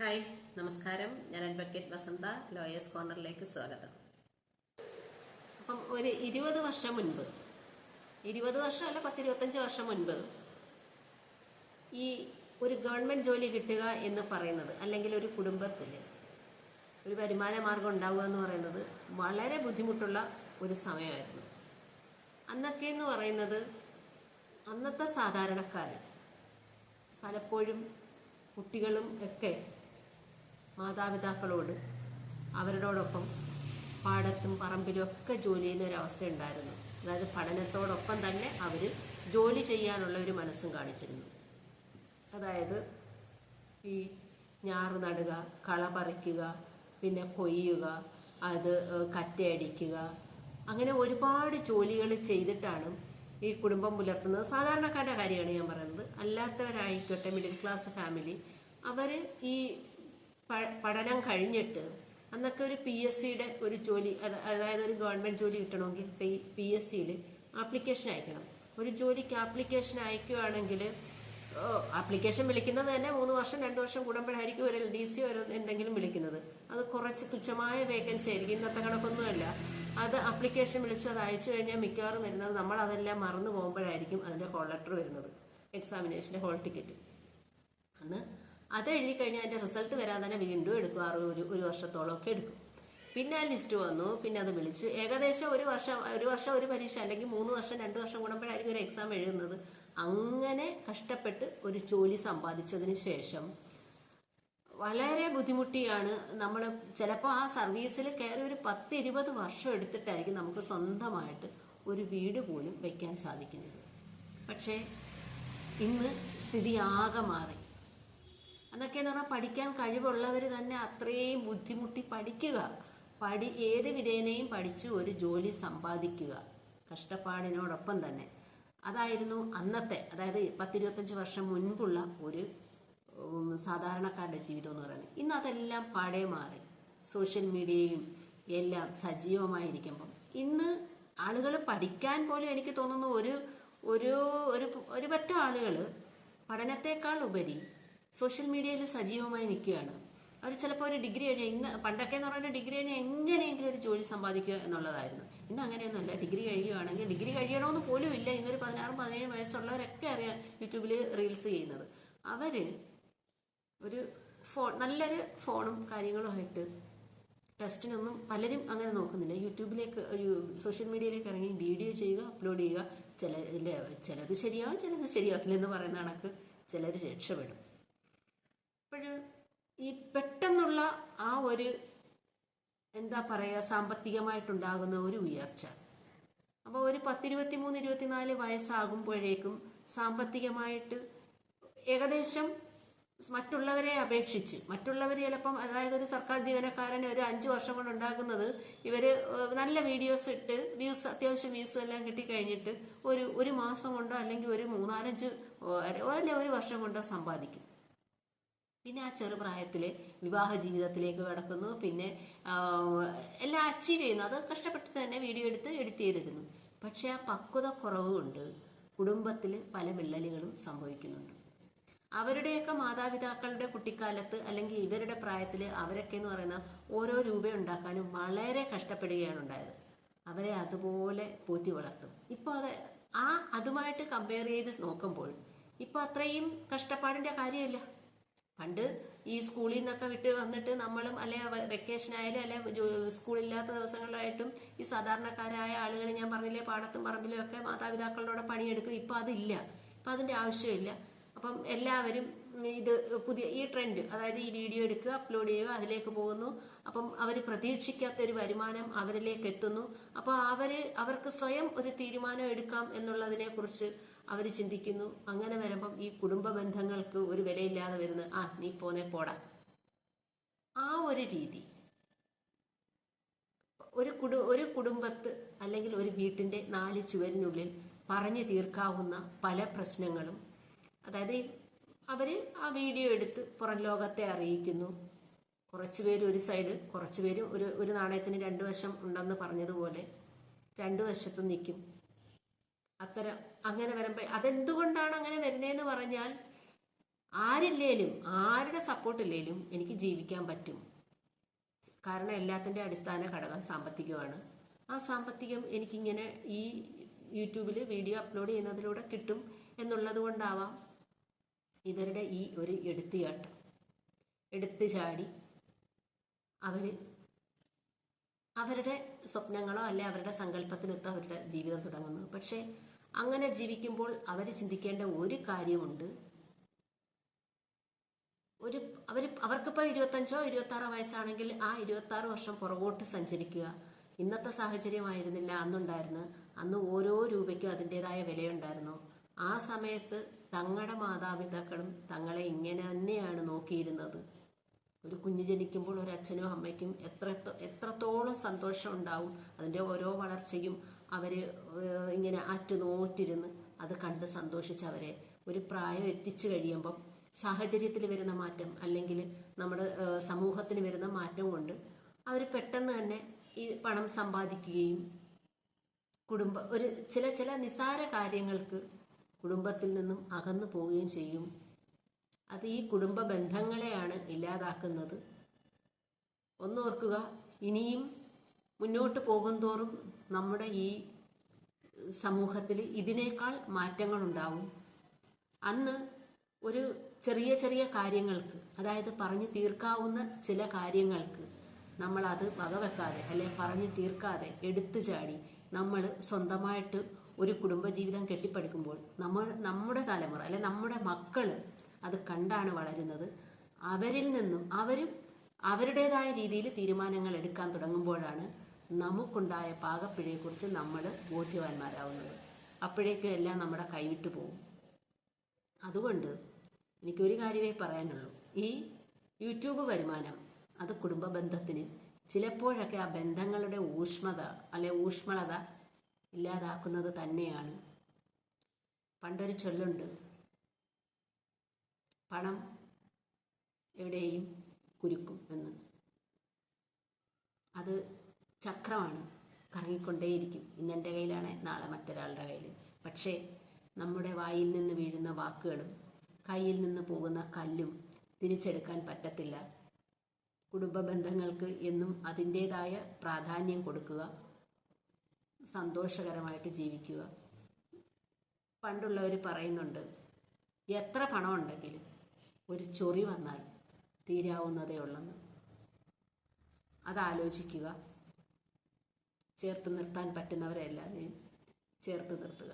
Hi നമസ്കാരം. ഞാൻ advocate വസന്ത lawyers കോർണറിലേക്ക് സ്വാഗതം. അപ്പം ഒരു ഇരുപത് വർഷം മുൻപ് ഇരുപത് വർഷം അല്ല പത്തിരുപത്തഞ്ച് വർഷം മുൻപ് ഈ ഒരു ഗവൺമെന്റ് ജോലി കിട്ടുക എന്ന് പറയുന്നത് അല്ലെങ്കിൽ ഒരു കുടുംബത്തിൽ ഒരു വരുമാന മാർഗം ഉണ്ടാവുക എന്ന് പറയുന്നത് വളരെ ബുദ്ധിമുട്ടുള്ള ഒരു സമയമായിരുന്നു. അന്നൊക്കെ എന്ന് പറയുന്നത് അന്നത്തെ സാധാരണക്കാർ പലപ്പോഴും കുട്ടികളും ഒക്കെ മാതാപിതാക്കളോട് അവരോടൊപ്പം പാടത്തും പറമ്പിലും ഒക്കെ ജോലി ചെയ്യുന്ന ഒരവസ്ഥ ഉണ്ടായിരുന്നു. അതായത് പഠനത്തോടൊപ്പം തന്നെ അവർ ജോലി ചെയ്യാനുള്ള ഒരു മനസ്സും കാണിച്ചിരുന്നു. അതായത് ഈ ഞാറ് നടുക കള പറിക്കുക പിന്നെ കൊയ്യുക അത് കറ്റയടിക്കുക അങ്ങനെ ഒരുപാട് ജോലികൾ ചെയ്തിട്ടാണ് ഈ കുടുംബം പുലർത്തുന്നത്. സാധാരണക്കാരുടെ കാര്യമാണ് ഞാൻ പറയുന്നത്. അല്ലാത്തവരായിക്കോട്ടെ മിഡിൽ ക്ലാസ് ഫാമിലി അവർ ഈ പഠനം കഴിഞ്ഞിട്ട് അന്നൊക്കെ ഒരു പി എസ് സിയുടെ ഒരു ജോലി അതായത് ഒരു ഗവൺമെന്റ് ജോലി കിട്ടണമെങ്കിൽ പി എസ് സിയിൽ ആപ്ലിക്കേഷൻ അയക്കണം. ഒരു ജോലിക്ക് ആപ്ലിക്കേഷൻ അയക്കുകയാണെങ്കിൽ ആപ്ലിക്കേഷൻ വിളിക്കുന്നത് തന്നെ മൂന്ന് വർഷം രണ്ട് വർഷം കൂടുമ്പോഴായിരിക്കും ഒരു എൽ ഡി സി ഒരു എന്തെങ്കിലും വിളിക്കുന്നത്. അത് കുറച്ച് തുച്ഛമായ വേക്കൻസി ആയിരിക്കും. ഇന്നത്തെ കണക്കൊന്നുമല്ല. അത് ആപ്ലിക്കേഷൻ വിളിച്ച് അത് അയച്ചു കഴിഞ്ഞാൽ മിക്കവാറും വരുന്നത് നമ്മൾ അതെല്ലാം മറന്നു പോകുമ്പോഴായിരിക്കും അതിന്റെ ഹോൾ ലെറ്റർ വരുന്നത്. എക്സാമിനേഷന്റെ ഹോൾ ടിക്കറ്റ്. അത് എഴുതി കഴിഞ്ഞാൽ അതിന്റെ റിസൾട്ട് വരാൻ തന്നെ വീണ്ടും എടുക്കും ആറ് ഒരു ഒരു വർഷത്തോളം ഒക്കെ എടുക്കും. പിന്നെ ആ ലിസ്റ്റ് വന്നു പിന്നെ അത് വിളിച്ചു. ഏകദേശം ഒരു വർഷം ഒരു വർഷം ഒരു പരീക്ഷ അല്ലെങ്കിൽ മൂന്ന് വർഷം രണ്ട് വർഷം കൂടുമ്പോഴായിരിക്കും ഒരു എക്സാം എഴുതുന്നത്. അങ്ങനെ കഷ്ടപ്പെട്ട് ഒരു ജോലി സമ്പാദിച്ചതിന് ശേഷം വളരെ ബുദ്ധിമുട്ടിയാണ് നമ്മൾ ചിലപ്പോൾ ആ സർവീസിൽ കയറി ഒരു പത്ത് ഇരുപത് വർഷം എടുത്തിട്ടായിരിക്കും നമുക്ക് സ്വന്തമായിട്ട് ഒരു വീട് പോലും വയ്ക്കാൻ സാധിക്കുന്നത്. പക്ഷേ ഇന്ന് സ്ഥിതി ആകെ മാറി. അന്നൊക്കെ എന്ന് പറഞ്ഞാൽ പഠിക്കാൻ കഴിവുള്ളവർ തന്നെ അത്രയും ബുദ്ധിമുട്ടി പഠിക്കുക. പഠി ഏത് വിധേനയും പഠിച്ച് ഒരു ജോലി സമ്പാദിക്കുക. കഷ്ടപ്പാടിനോടൊപ്പം തന്നെ. അതായിരുന്നു അന്നത്തെ അതായത് പത്തിരുപത്തഞ്ച് വർഷം മുൻപുള്ള ഒരു സാധാരണക്കാരുടെ ജീവിതം എന്ന് പറയുന്നത്. ഇന്ന് അതെല്ലാം പഴയ മാറി. സോഷ്യൽ മീഡിയയും എല്ലാം സജീവമായിരിക്കുമ്പം. ഇന്ന് ആളുകൾ പഠിക്കാൻ പോലും എനിക്ക് തോന്നുന്നു ഒരു ഒരു ഒരു പറ്റം ആളുകൾ പഠനത്തെക്കാൾ ഉപരി സോഷ്യൽ മീഡിയയിൽ സജീവമായി നിൽക്കുകയാണ്. അവർ ചിലപ്പോൾ ഒരു ഡിഗ്രി കഴിഞ്ഞാൽ ഇന്ന് പണ്ടൊക്കെ എന്ന് പറയുന്നത് ഡിഗ്രി കഴിഞ്ഞാൽ എങ്ങനെയെങ്കിലും ഒരു ജോലി സമ്പാദിക്കുക എന്നുള്ളതായിരുന്നു. ഇന്ന് അങ്ങനെയൊന്നുമല്ല ഡിഗ്രി കഴിയുകയാണെങ്കിൽ ഡിഗ്രി കഴിയണമെന്ന് പോലും ഇല്ല. ഇന്നൊരു പതിനാറും പതിനേഴും വയസ്സുള്ളവരൊക്കെ അറിയാം യൂട്യൂബിൽ റീൽസ് ചെയ്യുന്നത്. അവർ ഒരു ഫോൺ നല്ലൊരു ഫോണും കാര്യങ്ങളും ആയിട്ട് ടെസ്റ്റിനൊന്നും പലരും അങ്ങനെ നോക്കുന്നില്ല. യൂട്യൂബിലേക്ക് സോഷ്യൽ മീഡിയയിലേക്ക് ഇറങ്ങി വീഡിയോ ചെയ്യുക അപ്ലോഡ് ചെയ്യുക ചില ചിലത് ശരിയാവും ചിലത് ശരിയാവില്ല എന്ന് പറയുന്ന കണക്ക് ചിലർ രക്ഷപ്പെടും. അപ്പോൾ ഈ പെട്ടെന്നുള്ള ആ ഒരു എന്താ പറയുക സാമ്പത്തികമായിട്ടുണ്ടാകുന്ന ഒരു ഉയർച്ച. അപ്പോൾ ഒരു പത്തിരുപത്തി മൂന്ന് ഇരുപത്തിനാല് വയസ്സാകുമ്പോഴേക്കും സാമ്പത്തികമായിട്ട് ഏകദേശം മറ്റുള്ളവരെ അപേക്ഷിച്ച് മറ്റുള്ളവർ ചിലപ്പം അതായത് ഒരു സർക്കാർ ജീവനക്കാരൻ ഒരു അഞ്ച് വർഷം കൊണ്ട് ഉണ്ടാക്കുന്നത് ഇവർ നല്ല വീഡിയോസ് ഇട്ട് വ്യൂസ് അത്യാവശ്യം വ്യൂസ് എല്ലാം കിട്ടിക്കഴിഞ്ഞിട്ട് ഒരു ഒരു മാസം കൊണ്ടോ അല്ലെങ്കിൽ ഒരു മൂന്നാലഞ്ച് അല്ല ഒരു വർഷം കൊണ്ടോ സമ്പാദിക്കും. പിന്നെ ആ ചെറുപ്രായത്തിൽ വിവാഹ ജീവിതത്തിലേക്ക് കടക്കുന്നു. പിന്നെ എല്ലാം അച്ചീവ് ചെയ്യുന്നു. അത് കഷ്ടപ്പെട്ട് തന്നെ വീഡിയോ എടുത്ത് എഡിറ്റ് ചെയ്തിടുന്നു. പക്ഷെ ആ പക്വത കുറവ് കൊണ്ട് കുടുംബത്തിൽ പല വിള്ളലുകളും സംഭവിക്കുന്നുണ്ട്. അവരുടെയൊക്കെ മാതാപിതാക്കളുടെ കുട്ടിക്കാലത്ത് അല്ലെങ്കിൽ ഇവരുടെ പ്രായത്തിൽ അവരൊക്കെ എന്ന് പറയുന്ന ഓരോ രൂപ ഉണ്ടാക്കാനും വളരെ കഷ്ടപ്പെടുകയാണ് ഉണ്ടായത്. അവരെ അതുപോലെ പോറ്റി വളർത്തും. ഇപ്പോൾ അത് ആ അതുമായിട്ട് കമ്പയർ ചെയ്ത് നോക്കുമ്പോൾ ഇപ്പോൾ അത്രയും കഷ്ടപ്പാടിന്റെ കാര്യമില്ല. പണ്ട് ഈ സ്കൂളിൽ നിന്നൊക്കെ വിട്ട് വന്നിട്ട് നമ്മളും അല്ലെ വെക്കേഷൻ ആയാലും അല്ലെ സ്കൂളില്ലാത്ത ദിവസങ്ങളിലായിട്ടും ഈ സാധാരണക്കാരായ ആളുകൾ ഞാൻ പറഞ്ഞില്ലേ പാടത്തും പറമ്പിലും ഒക്കെ മാതാപിതാക്കളോടെ പണിയെടുക്കും. ഇപ്പൊ അതില്ല. ഇപ്പൊ അതിന്റെ ആവശ്യമില്ല. അപ്പം എല്ലാവരും ഇത് പുതിയ ഈ ട്രെൻഡ് അതായത് ഈ വീഡിയോ എടുക്കുക അപ്ലോഡ് ചെയ്യുക അതിലേക്ക് പോകുന്നു. അപ്പം അവർ പ്രതീക്ഷിക്കാത്ത ഒരു വരുമാനം അവരിലേക്ക് എത്തുന്നു. അപ്പോൾ അവർ അവർക്ക് സ്വയം ഒരു തീരുമാനം എടുക്കാം എന്നുള്ളതിനെ കുറിച്ച് അവർ ചിന്തിക്കുന്നു. അങ്ങനെ വരുമ്പം ഈ കുടുംബ ബന്ധങ്ങൾക്ക് ഒരു വിലയില്ലാതെ വരുന്നത് ആ നീ പോന്നെ പോടാ. ആ ഒരു രീതി. ഒരു കുടു ഒരു കുടുംബത്ത് അല്ലെങ്കിൽ ഒരു വീട്ടിന്റെ നാല് ചുവരിനുള്ളിൽ പറഞ്ഞു തീർക്കാവുന്ന പല പ്രശ്നങ്ങളും. അതായത് അവർ ആ വീഡിയോ എടുത്ത് പുറം ലോകത്തെ അറിയിക്കുന്നു. കുറച്ചു പേര് ഒരു സൈഡ് കുറച്ചു പേര് ഒരു ഒരു നാണയത്തിന് രണ്ട് വശം ഉണ്ടെന്ന് പറഞ്ഞതുപോലെ രണ്ടു വശത്തും നിൽക്കും. അത്തരം അങ്ങനെ വരുമ്പോൾ അതെന്തുകൊണ്ടാണ് അങ്ങനെ വരുന്നതെന്ന് പറഞ്ഞാൽ ആരില്ലേലും ആരുടെ സപ്പോർട്ടില്ലേലും എനിക്ക് ജീവിക്കാൻ പറ്റും. കാരണം എല്ലാത്തിന്റെ അടിസ്ഥാന ഘടകം സാമ്പത്തികമാണ്. ആ സാമ്പത്തികം എനിക്കിങ്ങനെ ഈ യൂട്യൂബിൽ വീഡിയോ അപ്ലോഡ് ചെയ്യുന്നതിലൂടെ കിട്ടും എന്നുള്ളത് കൊണ്ടാവാം ഇവരുടെ ഈ ഒരു എടുത്തുചാട്ടം എടുത്തു ചാടി അവർ അവരുടെ സ്വപ്നങ്ങളോ അല്ലെ അവരുടെ സങ്കല്പത്തിനൊത്ത് അവരുടെ ജീവിതം തുടങ്ങുന്നു പക്ഷേ അങ്ങനെ ജീവിക്കുമ്പോൾ അവർ ചിന്തിക്കേണ്ട ഒരു കാര്യമുണ്ട്. ഒരു അവർ അവർക്കിപ്പോൾ ഇരുപത്തഞ്ചോ ഇരുപത്താറോ വയസ്സാണെങ്കിൽ ആ ഇരുപത്താറ് വർഷം പുറകോട്ട് സഞ്ചരിക്കുക. ഇന്നത്തെ സാഹചര്യമായിരുന്നില്ല അന്നുണ്ടായിരുന്നു. അന്ന് ഓരോ രൂപയ്ക്കും അതിന്റെതായ വിലയുണ്ടായിരുന്നു. ആ സമയത്ത് തങ്ങളുടെ മാതാപിതാക്കളും തങ്ങളെ ഇങ്ങനെ തന്നെയാണ് നോക്കിയിരുന്നത്. ഒരു കുഞ്ഞ് ജനിക്കുമ്പോൾ ഒരു അച്ഛനും അമ്മയ്ക്കും എത്ര എത്രത്തോളം സന്തോഷം ഉണ്ടാവും അതിന്റെ ഓരോ വളർച്ചയും അവർ ഇങ്ങനെ അറ്റുനോട്ടിരുന്ന് അത് കണ്ട് സന്തോഷിച്ച് അവരെ ഒരു പ്രായം എത്തിച്ചു കഴിയുമ്പം സാഹചര്യത്തിൽ വരുന്ന മാറ്റം അല്ലെങ്കിൽ നമ്മുടെ സമൂഹത്തിന് വരുന്ന മാറ്റം കൊണ്ട് അവർ പെട്ടെന്ന് തന്നെ ഈ പണം സമ്പാദിക്കുകയും കുടുംബ ഒരു ചില ചില നിസാര കാര്യങ്ങൾക്ക് കുടുംബത്തിൽ നിന്നും അകന്നു പോവുകയും ചെയ്യും. അത് ഈ കുടുംബ ബന്ധങ്ങളെയാണ് ഇല്ലാതാക്കുന്നത്. ഒന്നോർക്കുക ഇനിയും മുന്നോട്ട് പോകുന്തോറും നമ്മുടെ ഈ സമൂഹത്തിൽ ഇതിനേക്കാൾ മാറ്റങ്ങൾ ഉണ്ടാവും അന്ന് ഒരു ചെറിയ ചെറിയ കാര്യങ്ങൾക്ക് അതായത് പറഞ്ഞു തീർക്കാവുന്ന ചില കാര്യങ്ങൾക്ക് നമ്മൾ അത് വകവെക്കാതെ അല്ലെ പറഞ്ഞു തീർക്കാതെ എടുത്തു ചാടി നമ്മൾ സ്വന്തമായിട്ട് ഒരു കുടുംബജീവിതം കെട്ടിപ്പടുക്കുമ്പോൾ നമ്മൾ നമ്മുടെ തലമുറ അല്ലെ നമ്മുടെ മക്കൾ അത് കണ്ടാണ് വളരുന്നത്. അവരിൽ നിന്നും അവരും അവരുടേതായ രീതിയിൽ തീരുമാനങ്ങൾ എടുക്കാൻ തുടങ്ങുമ്പോഴാണ് നമുക്കുണ്ടായ പാകപ്പിഴയെക്കുറിച്ച് നമ്മൾ ബോധ്യവാന്മാരാവുന്നത്. അപ്പോഴേക്കും എല്ലാം നമ്മുടെ കൈവിട്ടു പോകും. അതുകൊണ്ട് എനിക്കൊരു കാര്യമേ പറയാനുള്ളൂ. ഈ യൂട്യൂബ് വരുമാനം അത് കുടുംബ ബന്ധത്തിന് ചിലപ്പോഴൊക്കെ ആ ബന്ധങ്ങളുടെ ഊഷ്മത അല്ലെ ഊഷ്മളത ഇല്ലാതാക്കുന്നത് തന്നെയാണ്. പണ്ടൊരു ചൊല്ലുണ്ട്. പണം എവിടെയും കുരുക്കും എന്ന്. അത് ചക്രമാണ് കറങ്ങിക്കൊണ്ടേയിരിക്കും. ഇന്നെന്റെ കയ്യിലാണ് നാളെ മറ്റൊരാളുടെ കയ്യിൽ പക്ഷേ നമ്മുടെ വായിൽ നിന്ന് വീഴുന്ന വാക്കുകളും കയ്യിൽ നിന്ന് പോകുന്ന കല്ലും തിരിച്ചെടുക്കാൻ പറ്റത്തില്ല. കുടുംബ ബന്ധങ്ങൾക്ക് എന്നും അതിന്റേതായ പ്രാധാന്യം കൊടുക്കുക സന്തോഷകരമായിട്ട് ജീവിക്കുക. പണ്ടുള്ളവർ പറയുന്നുണ്ട് എത്ര പണം ഉണ്ടെങ്കിലും ഒരു ചൊറി വന്നാൽ തീരാവുന്നതേ ഉള്ളെന്ന്. അതാലോചിക്കുക ചേർത്ത് നിർത്താൻ ഞാൻ ചേർത്ത് നിർത്തുക.